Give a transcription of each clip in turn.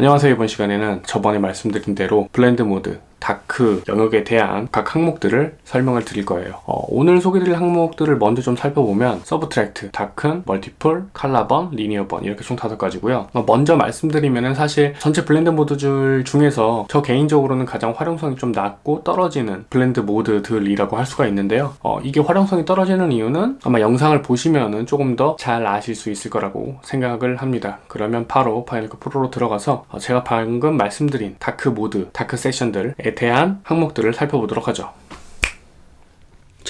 안녕하세요. 이번 시간에는 저번에 말씀드린 대로 블렌드 모드, 다크 영역에 대한 각 항목들을 설명을 드릴 거예요. 어, 오늘 소개드릴 항목들을 먼저 좀 살펴보면 서브트랙트, 다큰, 멀티플, 칼라번, 리니어번 이렇게 총 다섯 가지고요. 어, 먼저 말씀드리면은 사실 전체 블렌드 모드줄 중에서 저 개인적으로는 가장 활용성이 좀 낮고 떨어지는 블렌드 모드들이라고 할 수가 있는데요. 어, 이게 활용성이 떨어지는 이유는 아마 영상을 보시면은 조금 더 잘 아실 수 있을 거라고 생각을 합니다. 그러면 바로 파이널 컷 프로로 들어가서 어, 제가 방금 말씀드린 다크 모드, 다크 세션들에 대한 항목들을 살펴보도록 하죠.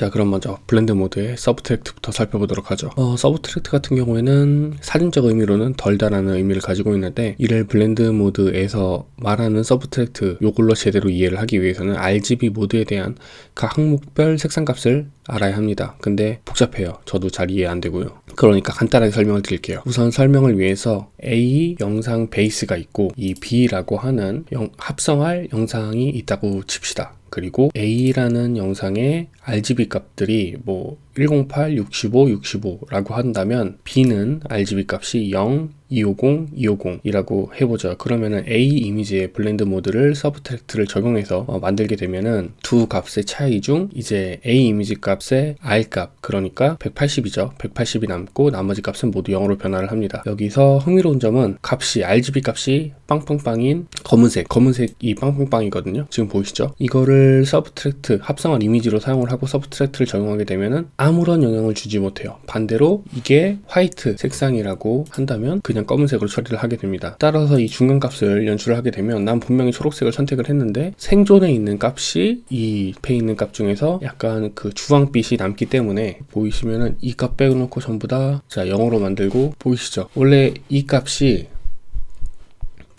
자 그럼 먼저 블렌드 모드의 서브 트랙트부터 살펴보도록 하죠 어, 서브 트랙트 같은 경우에는 사진적 의미로는 덜다라는 의미를 가지고 있는데 이를 블렌드 모드에서 말하는 서브 트랙트 요걸로 제대로 이해를 하기 위해서는 RGB 모드에 대한 각 항목별 색상 값을 알아야 합니다. 근데 복잡해요. 저도 잘 이해 안 되고요. 그러니까 간단하게 설명을 드릴게요. 우선 설명을 위해서 A 영상 베이스가 있고 이 B라고 하는 영- 합성할 영상이 있다고 칩시다. 그리고 A라는 영상의 RGB 값들이 뭐 108, 65, 65라고 한다면 B는 RGB 값이 0, 250, 250이라고 해보죠. 그러면은 A 이미지의 블렌드 모드를 서브트랙트를 적용해서 어, 만들게 되면은 두 값의 차이 중 이제 A 이미지 값의 R 값 그러니까 180이죠. 180이 남고 나머지 값은 모두 0으로 변화를 합니다. 여기서 흥미로운 점은 값이 RGB 값이 빵빵빵인 검은색, 검은색이 빵빵빵이거든요. 지금 보이시죠? 이거를 서브트랙트 합성한 이미지로 사용을 하고 서브트랙트를 적용하게 되면은 아무런 영향을 주지 못해요. 반대로 이게 화이트 색상이라고 한다면 그냥 검은색으로 처리를 하게 됩니다. 따라서 이 중간 값을 연출을 하게 되면 난 분명히 초록색을 선택을 했는데 생존에 있는 값이 이 앞에 있는 값 중에서 약간 그 주황빛이 남기 때문에 보이시면은 이 값 빼놓고 전부 다자 0으로 만들고 보이시죠? 원래 이 값이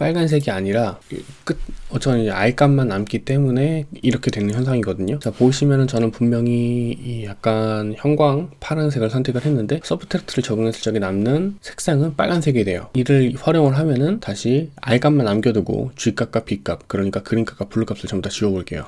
빨간색이 아니라 끝 어쩌면 이제 알값만 남기 때문에 이렇게 되는 현상이거든요. 자 보시면은 저는 분명히 이 약간 형광 파란색을 선택을 했는데 서브트랙트를 적용했을 적에 남는 색상은 빨간색이 돼요. 이를 활용을 하면은 다시 알값만 남겨두고 G값과 B값 그러니까 그린값과 블루값을 전부 다 지워볼게요.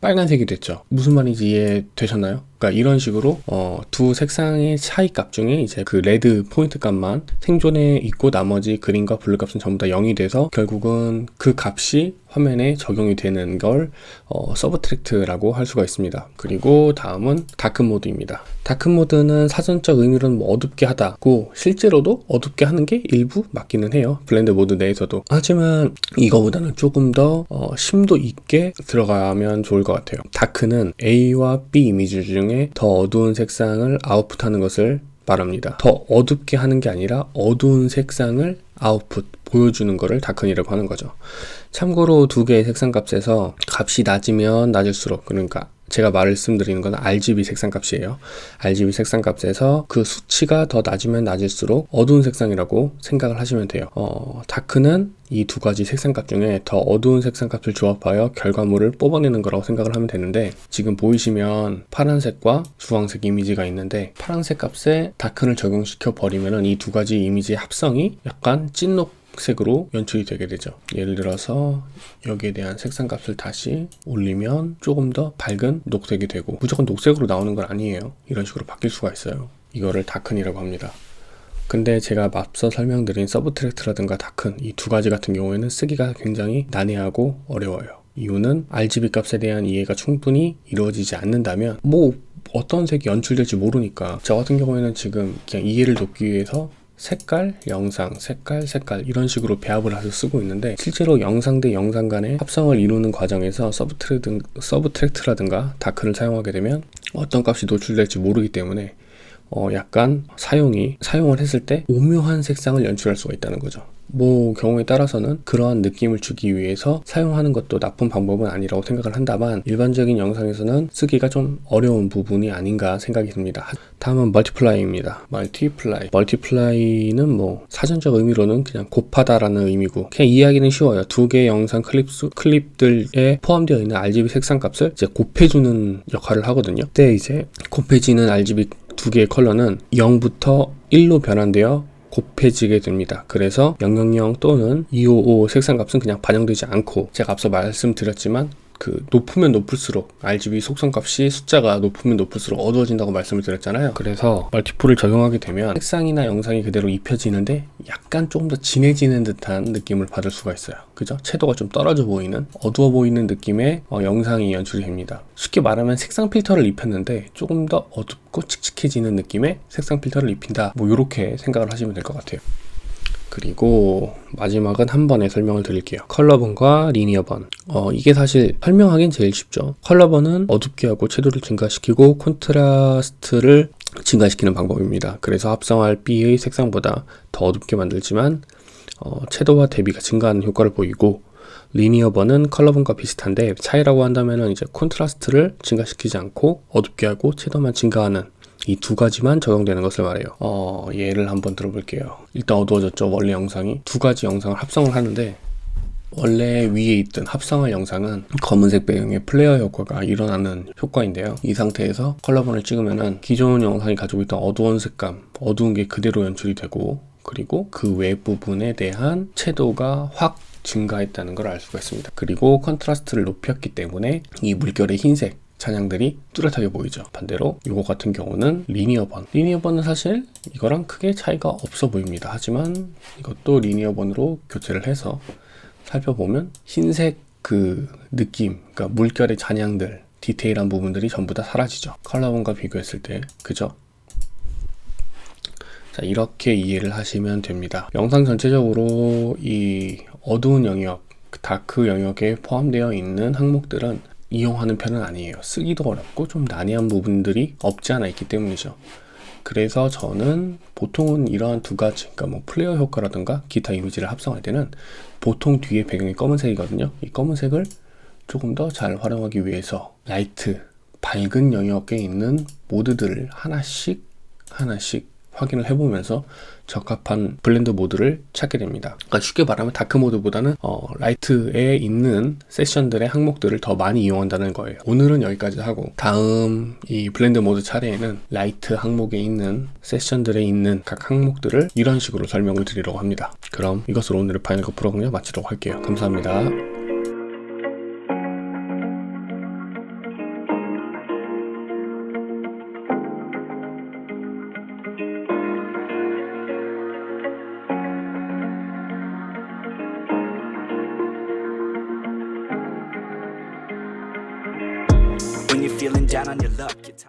빨간색이 됐죠. 무슨 말인지 이해되셨나요? 그러니까 이런 식으로 어, 두 색상의 차이 값 중에 이제 그 레드 포인트 값만 생존해 있고 나머지 그린과 블루 값은 전부 다 0이 돼서 결국은 그 값이 화면에 적용이 되는 걸 어, 서브트랙트라고 할 수가 있습니다. 그리고 다음은 다크 모드입니다. 다크 모드는 사전적 의미로는 뭐 어둡게 하다고 실제로도 어둡게 하는 게 일부 맞기는 해요. 블렌드 모드 내에서도. 하지만 이거보다는 조금 더 어, 심도 있게 들어가면 좋을 것 같아요. 다크는 A와 B 이미지 중에 더 어두운 색상을 아웃풋하는 것을 말합니다. 더 어둡게 하는 게 아니라 어두운 색상을 아웃풋 보여주는 거를 다큰이라고 하는 거죠. 참고로 두 개의 색상 값에서 값이 낮으면 낮을수록 그러니까 제가 말씀드리는 건 RGB 색상 값이에요. RGB 색상 값에서 그 수치가 더 낮으면 낮을수록 어두운 색상이라고 생각을 하시면 돼요. 어, 다크는 이 두 가지 색상 값 중에 더 어두운 색상 값을 조합하여 결과물을 뽑아내는 거라고 생각을 하면 되는데 지금 보이시면 파란색과 주황색 이미지가 있는데 파란색 값에 다크를 적용시켜 버리면은 이두 가지 이미지의 합성이 약간 찐녹 색으로 연출이 되게 되죠. 예를 들어서 여기에 대한 색상 값을 다시 올리면 조금 더 밝은 녹색이 되고 무조건 녹색으로 나오는 건 아니에요. 이런 식으로 바뀔 수가 있어요. 이거를 다큰이라고 합니다. 근데 제가 앞서 설명드린 서브트랙트라든가 다큰 이 두 가지 같은 경우에는 쓰기가 굉장히 난해하고 어려워요. 이유는 RGB 값에 대한 이해가 충분히 이루어지지 않는다면 뭐 어떤 색이 연출될지 모르니까 저 같은 경우에는 지금 그냥 이해를 돕기 위해서 색깔, 영상, 색깔, 색깔 이런 식으로 배합을 해서 쓰고 있는데 실제로 영상 대 영상 간의 합성을 이루는 과정에서 서브트랙, 서브트랙트라든가 다크를 사용하게 되면 어떤 값이 노출될지 모르기 때문에 어 약간 사용이 사용을 했을 때 오묘한 색상을 연출할 수가 있다는 거죠. 뭐 경우에 따라서는 그러한 느낌을 주기 위해서 사용하는 것도 나쁜 방법은 아니라고 생각을 한다만 일반적인 영상에서는 쓰기가 좀 어려운 부분이 아닌가 생각이 듭니다. 다음은 멀티플라이입니다. 멀티플라이. 멀티플라이는 뭐 사전적 의미로는 그냥 곱하다라는 의미고 그냥 이해하기는 쉬워요. 두 개의 영상 클립 수, 클립들에 포함되어 있는 RGB 색상 값을 이제 곱해주는 역할을 하거든요. 그때 이제 곱해지는 RGB 두 개의 컬러는 0부터 1로 변환되어 곱해지게 됩니다. 그래서 000 또는 255 색상 값은 그냥 반영되지 않고 제가 앞서 말씀드렸지만 그 높으면 높을수록 RGB 속성값이 숫자가 높으면 높을수록 어두워진다고 말씀을 드렸잖아요. 그래서 멀티폴을 적용하게 되면 색상이나 영상이 그대로 입혀지는데 약간 조금 더 진해지는 듯한 느낌을 받을 수가 있어요. 그죠? 채도가 좀 떨어져 보이는 어두워 보이는 느낌의 어, 영상이 연출이 됩니다. 쉽게 말하면 색상 필터를 입혔는데 조금 더 어둡고 칙칙해지는 느낌의 색상 필터를 입힌다. 뭐 이렇게 생각을 하시면 될 것 같아요. 그리고 마지막은 한 번에 설명을 드릴게요. 컬러번과 리니어번. 어, 이게 사실 설명하기엔 제일 쉽죠. 컬러번은 어둡게 하고 채도를 증가시키고 콘트라스트를 증가시키는 방법입니다. 그래서 합성할 B의 색상보다 더 어둡게 만들지만 어, 채도와 대비가 증가하는 효과를 보이고 리니어번은 컬러번과 비슷한데 차이라고 한다면은 이제 콘트라스트를 증가시키지 않고 어둡게 하고 채도만 증가하는 이 두 가지만 적용되는 것을 말해요. 어, 예를 한번 들어볼게요. 일단 어두워졌죠, 원래 영상이. 두 가지 영상을 합성을 하는데, 원래 위에 있던 합성할 영상은 검은색 배경의 플레어 효과가 일어나는 효과인데요. 이 상태에서 컬러본을 찍으면은 기존 영상이 가지고 있던 어두운 색감, 어두운 게 그대로 연출이 되고, 그리고 그 외 부분에 대한 채도가 확 증가했다는 걸 알 수가 있습니다. 그리고 컨트라스트를 높였기 때문에 이 물결의 흰색 잔향들이 뚜렷하게 보이죠. 반대로 이거 같은 경우는 리니어 번. 리니어 번은 사실 이거랑 크게 차이가 없어 보입니다. 하지만 이것도 리니어 번으로 교체를 해서 살펴보면 흰색 그 느낌, 그러니까 물결의 잔향들, 디테일한 부분들이 전부 다 사라지죠. 컬러본과 비교했을 때, 그죠? 자, 이렇게 이해를 하시면 됩니다. 영상 전체적으로 이 어두운 영역, 다크 영역에 포함되어 있는 항목들은 이용하는 편은 아니에요. 쓰기도 어렵고 좀 난해한 부분들이 없지 않아 있기 때문이죠. 그래서 저는 보통은 이러한 두 가지, 그러니까 뭐 플레이어 효과라든가 기타 이미지를 합성할 때는 보통 뒤에 배경이 검은색이거든요. 이 검은색을 조금 더 잘 활용하기 위해서 라이트, 밝은 영역에 있는 모드들을 하나씩 하나씩 확인을 해보면서 적합한 블렌드 모드를 찾게 됩니다. 그러니까 쉽게 말하면 다크 모드보다는 어, 라이트에 있는 세션들의 항목들을 더 많이 이용한다는 거예요. 오늘은 여기까지 하고 다음 이 블렌드 모드 차례에는 라이트 항목에 있는 세션들에 있는 각 항목들을 이런 식으로 설명을 드리려고 합니다. 그럼 이것으로 오늘의 파이널 컷 프로그램 마치도록 할게요. 감사합니다. Down on your luck.